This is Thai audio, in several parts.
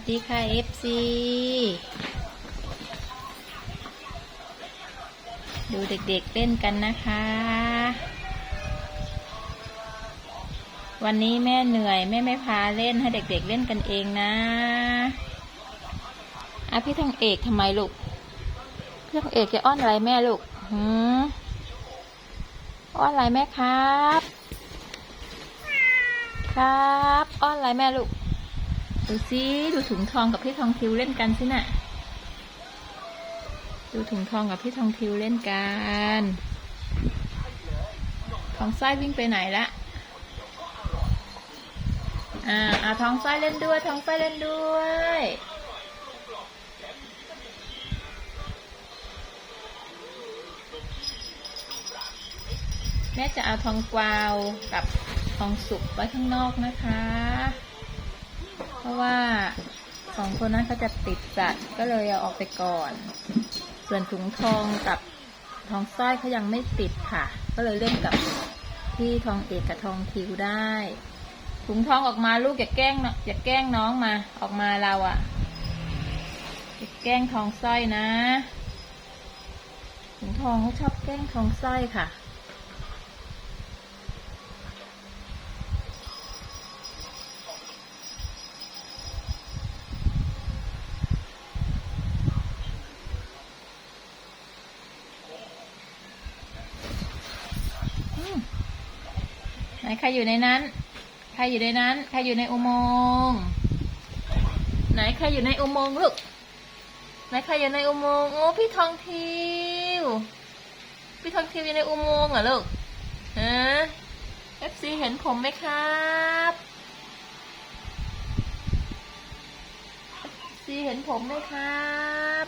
สดีค่ะ FC ดูเด็กๆเล่นกันนะคะ วันนี้แม่เหนื่อย แม่ไม่พาเล่นให้เด็กๆเล่นกันเองนะอะพี่ทองเอกทำไมลูกพี่ทองเอกจะอ้อนอะไรแม่ลูกหืมอ้อนอะไรแม่ครับ ครับ อ้อนอะไรแม่ลูก ดูสิดูถุงทองกับพี่ทองทิวเล่นกันสิน่ะ ดูถุงทองกับพี่ทองทิวเล่นกัน ทองไส้วิ่งไปไหนละอ่าอาทองไส้เล่นด้วย ทองไส้เล่นด้วยแม่จะเอาทองกวาวกับทองสุกไว้ข้างนอกนะคะ ราะว่าสองคนนั้นเขาจะติดสัตว์ก็เลยเอาออกไปก่อน ส่วนถุงทองกับทองสร้อยเขายังไม่ติดค่ะ ก็เลยเล่นกับที่ทองเอกกับทองทิวได้ ถุงทองออกมาลูกอย่าแกล้งอย่าแกล้งน้องมาออกมาเราอะอย่าแกล้งทองสร้อยนะถุงทองเขาชอบแกล้งทองสร้อยค่ะ ใครอยู่ในนั้น ใครอยู่ในนั้น ใครอยู่ในอุโมงค์ไหนใครอยู่ในอุโมงค์ลูกไหนใครอยู่ในอุโมงค์โอ้พี่ทองทิวพี่ทองทิวอยู่ในอุโมงค์เหรอลูกฮะเอฟซีเห็นผมไหมครับเอฟซีเห็นผมไหมครับ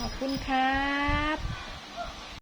ขอบคุณครับ